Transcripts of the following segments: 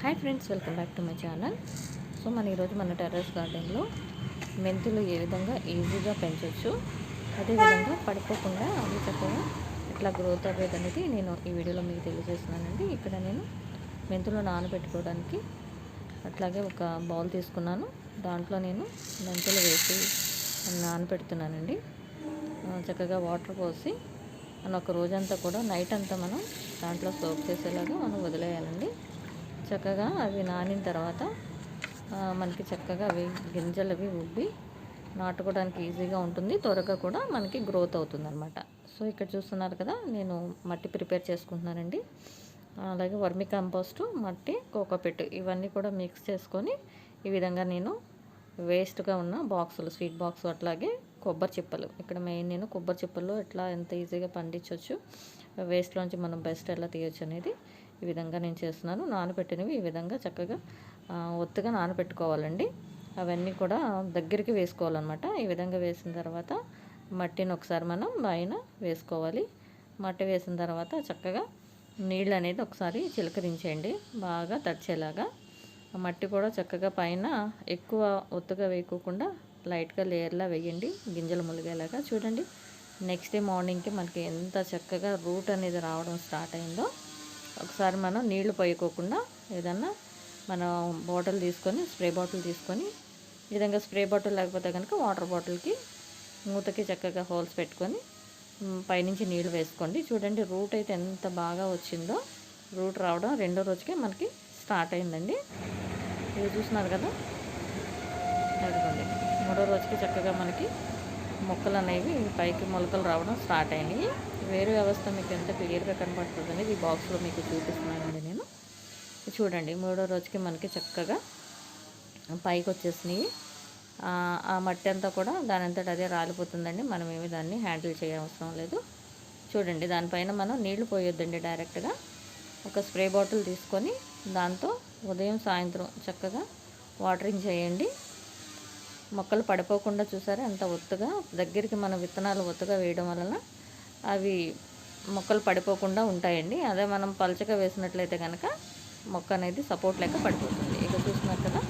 Hi friends welcome back to my channel so మన ఈరోజు మన టెర్రస్ గార్డెన్లో మెంతులు ఏ విధంగా ఈజీగా పెంచవచ్చు అదేవిధంగా పడిపోకుండా అవి చక్కగా ఎట్లా గ్రోత్ అవ్వేది అనేది నేను ఈ వీడియోలో మీకు తెలియజేస్తున్నానండి. ఇక్కడ నేను మెంతులు నానబెట్టుకోవడానికి అట్లాగే ఒక బౌల్ తీసుకున్నాను. దాంట్లో నేను మెంతులు వేసి నానబెడుతున్నానండి. చక్కగా వాటర్ పోసి మనం ఒక రోజంతా కూడా నైట్ అంతా మనం దాంట్లో సోప్ చేసేలాగా మనం వదిలేయాలండి. చక్కగా అవి నానిన తర్వాత మనకి చక్కగా అవి గింజలు అవి ఉబ్బి నాటుకోవడానికి ఈజీగా ఉంటుంది. త్వరగా కూడా మనకి గ్రోత్ అవుతుంది అనమాట సో ఇక్కడ చూస్తున్నారు కదా నేను మట్టి ప్రిపేర్ చేసుకుంటున్నానండి. అలాగే వర్మి కంపోస్టు మట్టి కోకోపెట్టు ఇవన్నీ కూడా మిక్స్ చేసుకొని ఈ విధంగా నేను వేస్ట్గా ఉన్న బాక్సులు స్వీట్ బాక్స్ అట్లాగే కొబ్బరి చిప్పలు. ఇక్కడ మెయిన్ నేను కొబ్బరి చిప్పలు ఎట్లా ఎంత ఈజీగా పండించవచ్చు వేస్ట్లోంచి మనం బెస్ట్ ఎలా తీయొచ్చు అనేది ఈ విధంగా నేను చేస్తున్నాను. నానబెట్టినవి ఈ విధంగా చక్కగా ఒత్తుగా నానబెట్టుకోవాలండి. అవన్నీ కూడా దగ్గరికి వేసుకోవాలన్నమాట. ఈ విధంగా వేసిన తర్వాత మట్టిని ఒకసారి మనం పైన వేసుకోవాలి. మట్టి వేసిన తర్వాత చక్కగా నీళ్ళు అనేది ఒకసారి చిలకరించేయండి. బాగా తడిచేలాగా. మట్టి కూడా చక్కగా పైన ఎక్కువ ఒత్తుగా వేయకోకుండా లైట్గా లేయర్లా వేయండి. గింజలు ములిగేలాగా. చూడండి నెక్స్ట్ డే మార్నింగ్కి మనకి ఎంత చక్కగా రూట్ అనేది రావడం స్టార్ట్ అయిందో. ఒకసారి మనం నీళ్ళు పోయకోకుండా ఏదన్నా మనం బాటిల్ తీసుకొని స్ప్రే బాటిల్ తీసుకొని ఈ విధంగా స్ప్రే బాటిల్ లేకపోతే కనుక వాటర్ బాటిల్కి మూతకి చక్కగా హోల్స్ పెట్టుకొని పైనుంచి నీళ్ళు వేసుకోండి. చూడండి రూట్ అయితే ఎంత బాగా వచ్చిందో. రూట్ రావడం రెండో రోజుకే మనకి స్టార్ట్ అయిందండి. ఇది చూస్తున్నారు కదా? అదిగోండి. మూడో రోజుకి చక్కగా మనకి మొక్కలు అనేవి పైకి మొలకలు రావడం స్టార్ట్ అయినాయి వేరు వ్యవస్థ మీకు ఎంత క్లియర్గా కనబడుతుంది అనేది ఈ బాక్స్లో మీకు చూపిస్తున్నానండి నేను. చూడండి మూడో రోజుకి మనకి చక్కగా పైకి వచ్చేసినాయి ఆ, మట్టి అంతా కూడా దాని అంతటా అదే రాలిపోతుందండి. మనం ఏమి దాన్ని హ్యాండిల్ చేయవసరం లేదు. చూడండి దానిపైన మనం నీళ్ళు పోయొద్దండి డైరెక్ట్గా. ఒక స్ప్రే బాటిల్ తీసుకొని దాంతో ఉదయం సాయంత్రం చక్కగా వాటరింగ్ చేయండి. మొక్కలు పడిపోకుండా చూసారా? ఎంత ఒత్తుగా దగ్గరికి మన విత్తనాలు ఒత్తుగా వేయడం వలన అవి మొక్కలు పడిపోకుండా ఉంటాయండి. అదే మనం పలచగా వేసినట్లయితే కనుక మొక్క అనేది సపోర్ట్ లేక పడిపోతుంది. ఇక చూస్తున్నారు కదా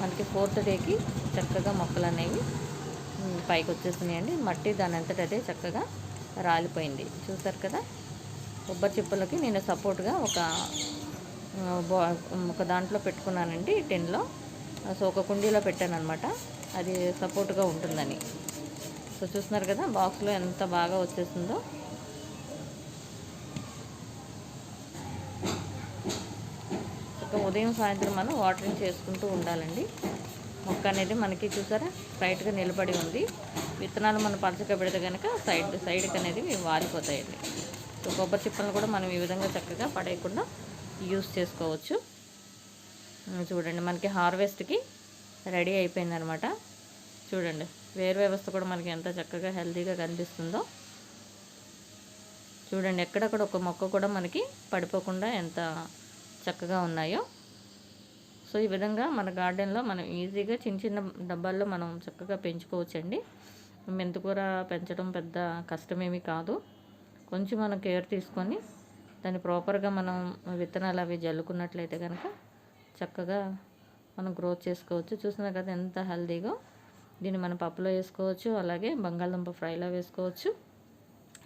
మనకి ఫోర్త్ డేకి చక్కగా మొక్కలు అనేవి పైకి వచ్చేస్తున్నాయండి. మట్టి దాని అంతట అదే చక్కగా రాలిపోయింది. చూసారు కదా కొబ్బరి చిప్పలకి నేను సపోర్ట్గా ఒక బా ఒక దాంట్లో పెట్టుకున్నానండి. టెన్లో సో ఒక కుండీలో పెట్టాను అనమాట అది సపోర్ట్గా ఉంటుందని. సో చూస్తున్నారు కదా బాక్స్లో ఎంత బాగా వచ్చేసిందో ఒక ఉదయం సాయంత్రం మనం వాటరింగ్ చేసుకుంటూ ఉండాలండి. మొక్క అనేది మనకి చూసారా స్ట్రైట్గా నిలబడి ఉంది. విత్తనాలు మనం పలచక పెడితే కనుక సైడ్ సైడ్కి అనేది వాలిపోతాయండి. సో కొబ్బరి చిప్పలను కూడా మనం ఈ విధంగా చక్కగా పడేయకుండా యూస్ చేసుకోవచ్చు. చూడండి మనకి హార్వెస్ట్కి రెడీ అయిపోయిందనమాట చూడండి. వేరు వ్యవస్థ కూడా మనకి ఎంత చక్కగా హెల్తీగా కనిపిస్తుందో. చూడండి ఎక్కడక్కడ ఒక మొక్క కూడా మనకి పడిపోకుండా ఎంత చక్కగా ఉన్నాయో. సో ఈ విధంగా మన గార్డెన్లో మనం ఈజీగా చిన్న చిన్న డబ్బాల్లో మనం చక్కగా పెంచుకోవచ్చండి. మెంతికూర పెంచడం పెద్ద కష్టమేమీ కాదు. కొంచెం మనం కేర్ తీసుకొని దాన్ని ప్రాపర్గా మనం విత్తనాలు అవి జల్లుకున్నట్లయితే కనుక చక్కగా మనం గ్రోత్ చేసుకోవచ్చు. చూసినా కదా ఎంత హెల్దీగా. దీన్ని మనం పప్పులో వేసుకోవచ్చు అలాగే బంగాళదుంప ఫ్రైలో వేసుకోవచ్చు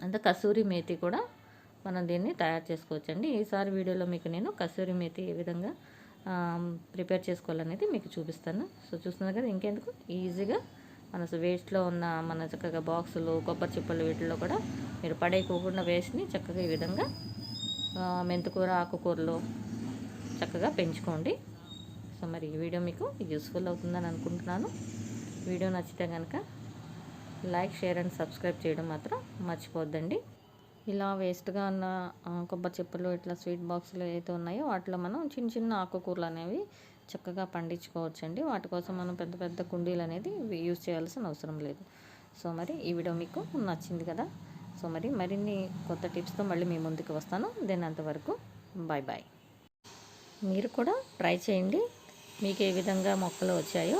అంత కసూరి మేతి కూడా మనం దీన్ని తయారు చేసుకోవచ్చు అండి ఈసారి వీడియోలో మీకు నేను కసూరి మేతి ఏ విధంగా ప్రిపేర్ చేసుకోవాలనేది మీకు చూపిస్తాను. సో చూస్తున్నారు కదా ఇంకెందుకు? ఈజీగా మన వేస్ట్లో ఉన్న మన చక్కగా బాక్సులు కొబ్బరి చిప్పలు వీటిల్లో కూడా మీరు పడేయకోకుండా వేస్ట్ని చక్కగా ఈ విధంగా మెంతుకూర మెంతికూర ఆకుకూరలు చక్కగా పెంచుకోండి. సో మరి ఈ వీడియో మీకు యూస్ఫుల్ అవుతుందని అనుకుంటున్నాను. వీడియో నచ్చితే కనుక లైక్ షేర్ అండ్ సబ్స్క్రైబ్ చేయడం మాత్రం మర్చిపోద్దండి ఇలా వేస్ట్గా ఉన్న కొబ్బరి చెప్పులు ఇట్లా స్వీట్ బాక్సులు ఏవైతే ఉన్నాయో వాటిలో మనం చిన్న చిన్న ఆకుకూరలు అనేవి చక్కగా పండించుకోవచ్చండి. వాటి కోసం మనం పెద్ద పెద్ద కుండీలు అనేది యూజ్ చేయాల్సిన అవసరం లేదు. సో మరి ఈ వీడియో మీకు నచ్చింది కదా? సో మరి మరిన్ని కొత్త టిప్స్తో మళ్ళీ మీ ముందుకు వస్తాను. దెన్ అంతవరకు బాయ్ బాయ్ మీరు కూడా ట్రై చేయండి. మీకు ఏ విధంగా మొక్కలు వచ్చాయో